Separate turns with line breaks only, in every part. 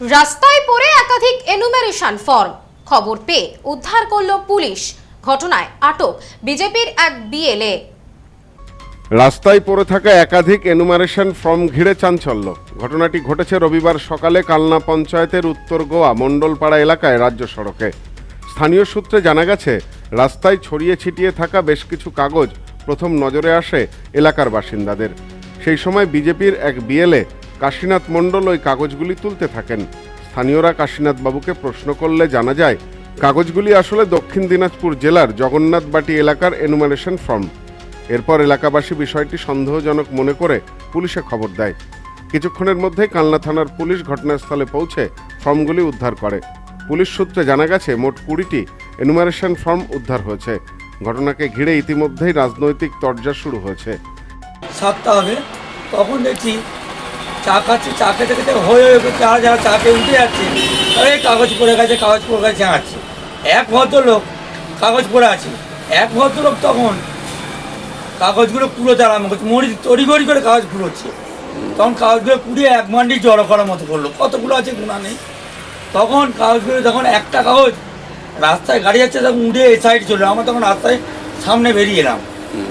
রাস্তায় পড়ে একাধিক এনুমেরেশন ফর্ম খবর পেয়ে উদ্ধার করল পুলিশ। ঘটনায় আটক বিজেপির এক বিএলএ
রাস্তায় পড়ে থাকা একাধিক এনুমারেশন ফর্ম ঘিরে চাঞ্চল্য। ঘটনাটি ঘটেছে রবিবার সকালে কালনা পঞ্চায়েতের উত্তর গোয়া, মণ্ডলপাড়া এলাকায় রাজ্য সড়কে। স্থানীয় সূত্রে জানা গেছে, রাস্তায় ছড়িয়ে ছিটিয়ে থাকা বেশ কিছু কাগজ প্রথম নজরে আসে এলাকার বাসিন্দাদের। সেই সময় বিজেপির এক বিএলএ কাশীনাথ মণ্ডল ওই কাগজগুলি তুলতে থাকেন। স্থানীয়রা কাশীনাথ বাবুকে প্রশ্ন করলে জানা যায়, কাগজগুলি আসলে দক্ষিণ দিনাজপুর জেলার জগন্নাথবাটি এলাকার এনুমারেশন ফর্ম এরপর এলাকাবাসী বিষয়টি সন্দেহজনক মনে করে পুলিশে খবর দেয়। কিছুক্ষণের মধ্যেই কালনা থানার পুলিশ ঘটনাস্থলে পৌঁছে ফর্মগুলি উদ্ধার করে। পুলিশ সূত্রে জানা গেছে, মোট কুড়িটি এনুমারেশন ফর্ম উদ্ধার হয়েছে। ঘটনাকে ঘিরে ইতিমধ্যেই রাজনৈতিক তরজা শুরু হয়েছে।
হবে, তখন দেখছি চা খাচ্ছে চা খেতে খেতে হয়ে হয়ে করে যারা চা খেয়ে উঠে যাচ্ছে। এই কাগজ পড়ে গেছে কাগজ পড়ে গেছে জানাচ্ছে এক ভদ্রলোক কাগজ পড়ে আছে। এক ভদ্রলোক তখন কাগজগুলো কুড়োতে আরম্ভ করছে মরি তড়ি গড়ি করে কাগজ কুড়োচ্ছে তখন কাগজগুলো কুড়িয়ে এক মান্ডি জড়ো করার মতো করল। কতগুলো আছে গুণা নেই। তখন কাগজগুলো যখন একটা কাগজ রাস্তায় গাড়ি যাচ্ছে তখন উড়ে এ সাইড চলে। আমরা তখন রাস্তায় সামনে বেরিয়ে এলাম।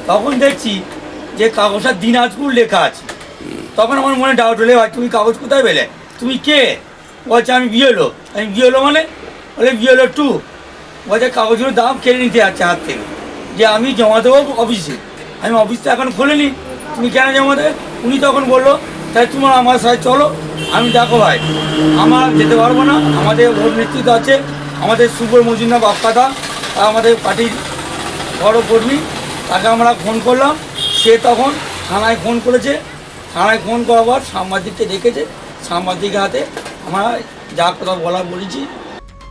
তখন দেখছি যে কাগজটা দিনাজপুর লেখা আছে। তখন আমার মনে ডাউট হলে, ভাই, তুমি কাগজ কোথায় পেলে? তুমি কে? বলছে, আমি বিয়েলো আমি বিয়েলো মানে? বলে বিয়েলো টু বলছে, কাগজগুলোর দাম কেড়ে নিতে যাচ্ছে হাত থেকে। যে আমি জমা দেবো অফিসে আমি অফিসটা এখন খুলিনি। তুমি কেন জমা দেবে? উনি তখন বলল, তাই তোমার আমার সাথে চলো। আমি দেখো ভাই, আমার যেতে পারব না। আমাদের ওর নেতৃত্ব আছে। আমাদের সুবর মজুমদার বাপ্পাদা আমাদের পার্টির বড় কর্মী, তাকে আমরা ফোন করলাম। সে তখন থানায় ফোন করেছে। থানায় ফোন করার পর সাংবাদিককে ডেকেছে সাংবাদিকের হাতে আমরা যা কথা বলা বলেছি।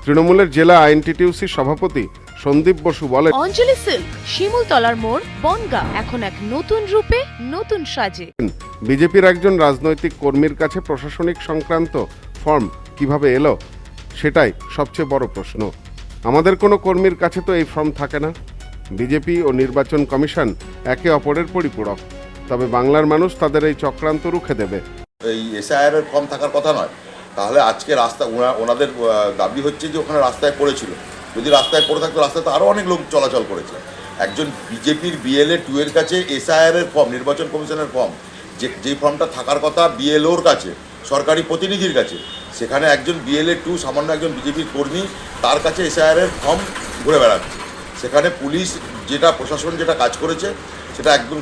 তৃণমূলের জেলা আইনটিটিউসি সভাপতি সন্দীপ বসু বলেন
অঞ্জলি সিল্ক শিমুলতলার মোড় বনগা এখন এক নতুন রূপে নতুন সাজে।
বিজেপির একজন রাজনৈতিক কর্মীর কাছে প্রশাসনিক সংক্রান্ত ফর্ম কীভাবে এলো সেটাই সবচেয়ে বড় প্রশ্ন। আমাদের কোনো কর্মীর কাছে তো এই ফর্ম থাকে না। বিজেপি ও নির্বাচন কমিশন একে অপরের পরিপূরক। তবে বাংলার মানুষ তাদের এই চক্রান্ত রুখে দেবে।
এই এসআইআর ফর্ম থাকার কথা নয়। তাহলে আজকে রাস্তা ওনাদের দাবি হচ্ছে যে ওখানে রাস্তায় পড়েছিল। যদি রাস্তায় পড়ে থাকতো, রাস্তায় তো আরও অনেক লোক চলাচল করেছে। একজন বিজেপির বিএলএ টু এর কাছে এসআইআর এর ফর্ম, নির্বাচন কমিশনের ফর্ম, যে যেই ফর্মটা থাকার কথা বিএলওর কাছে, সরকারি প্রতিনিধির কাছে, সেখানে একজন বিএলএ টু, সামান্য একজন বিজেপির কর্মী, তার কাছে এসআইআর এর ফর্ম ঘুরে বেড়াচ্ছে। সেখানে পুলিশ যেটা, প্রশাসন যেটা কাজ করেছে সেটা একদম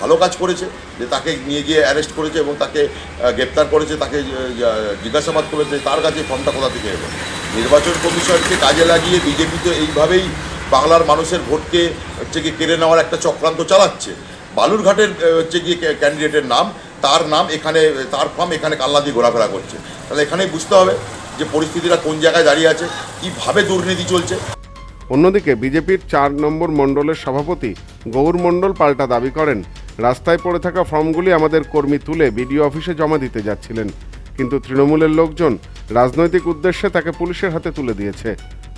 ভালো কাজ করেছে, যে তাকে নিয়ে গিয়ে অ্যারেস্ট করেছে এবং তাকে গ্রেপ্তার করেছে, তাকে জিজ্ঞাসাবাদ করেছে, তার কাছে ফর্মটা কোথা থেকে এলো? নির্বাচন কমিশনকে কাজে লাগিয়ে বিজেপি তো এইভাবেই বাংলার মানুষের ভোটকে হচ্ছে গিয়ে কেড়ে নেওয়ার একটা চক্রান্ত চালাচ্ছে। বালুরঘাটের হচ্ছে গিয়ে ক্যান্ডিডেটের নাম, তার নাম এখানে, তার ফর্ম এখানে কাল্লা দিয়ে ঘোরাফেরা করছে। তাহলে এখানেই বুঝতে হবে যে পরিস্থিতিটা কোন জায়গায় দাঁড়িয়ে আছে, কীভাবে দুর্নীতি চলছে
অন্যদিকে বিজেপির চার নম্বর মণ্ডলের সভাপতি গৌর মণ্ডল পাল্টা দাবি করেন, রাস্তায় পড়ে থাকা ফর্মগুলি আমাদের কর্মী তুলে বিডিও অফিসে জমা দিতে যাচ্ছিলেন। কিন্তু তৃণমূলের লোকজন রাজনৈতিক উদ্দেশ্যে তাকে পুলিশের হাতে তুলে দিয়েছে।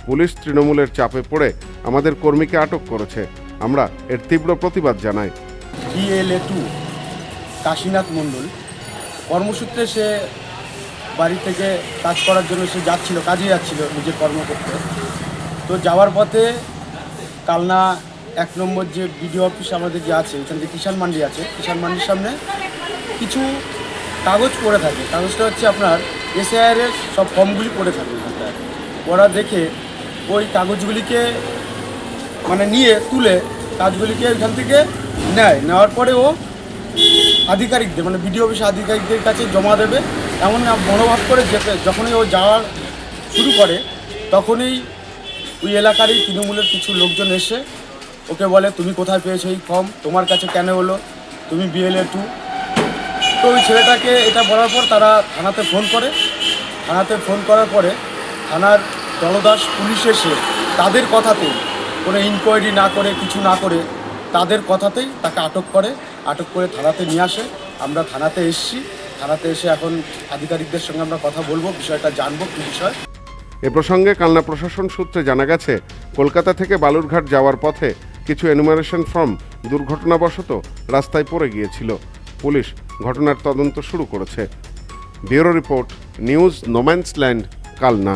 পুলিশ তৃণমূলের চাপে পড়ে আমাদের কর্মীকে আটক করেছে। আমরা এর তীব্র প্রতিবাদ জানাই।
DLA two, Kashinath Mondal. কর্মসূত্রে সে বাড়ি থেকে কাজ করার জন্য সে যাচ্ছিল, কাজে যাচ্ছিল নিজের কর্ম করতে তো যাওয়ার পথে কালনা এক নম্বর যে বিডিও অফিস আমাদের যে আছে এখান থেকে কিষাণ মান্ডি আছে, কিষাণ মান্ডির সামনে কিছু কাগজ পড়ে থাকে। কাগজটা হচ্ছে আপনার এসআইআর এর সব ফর্মগুলি পড়ে থাকে। ওরা দেখে ওই কাগজগুলিকে মানে নিয়ে, তুলে কাজগুলিকে এখান থেকে নেয়। নেওয়ার পরে ও আধিকারিকদের মানে বিডিও অফিস আধিকারিকদের কাছে জমা দেবে। এমন মনোভাব করে যেতে যখনই ও যাওয়ার শুরু করে, তখনই ওই এলাকারই তৃণমূলের কিছু লোকজন এসে ওকে বলে, তুমি কোথায় পেয়েছ এই ফর্ম? তোমার কাছে কেন হলো তুমি বিএলএ টু তো ওই ছেলেটাকে এটা বলার পর তারা থানাতে ফোন করে। থানাতে ফোন করার পরে থানার দলদাস পুলিশ এসে তাদের কথাতেই কোনো ইনকোয়ারি না করে, কিছু না করে তাদের কথাতেই তাকে আটক করে। আটক করে থানাতে নিয়ে আসে। আমরা থানাতে এসেছি। থানাতে এসে এখন আধিকারিকদের সঙ্গে আমরা কথা বলব, বিষয়টা জানব কী বিষয়।
এ প্রসঙ্গে কালনা প্রশাসন সূত্রে জানা গেছে, কলকাতা থেকে বালুরঘাট যাওয়ার পথে কিছু এনুমারেশন ফর্ম দুর্ঘটনাবশত রাস্তায় পড়ে গিয়েছিল। পুলিশ ঘটনার তদন্ত শুরু করেছে। Bureau report news no man's land, Kalna.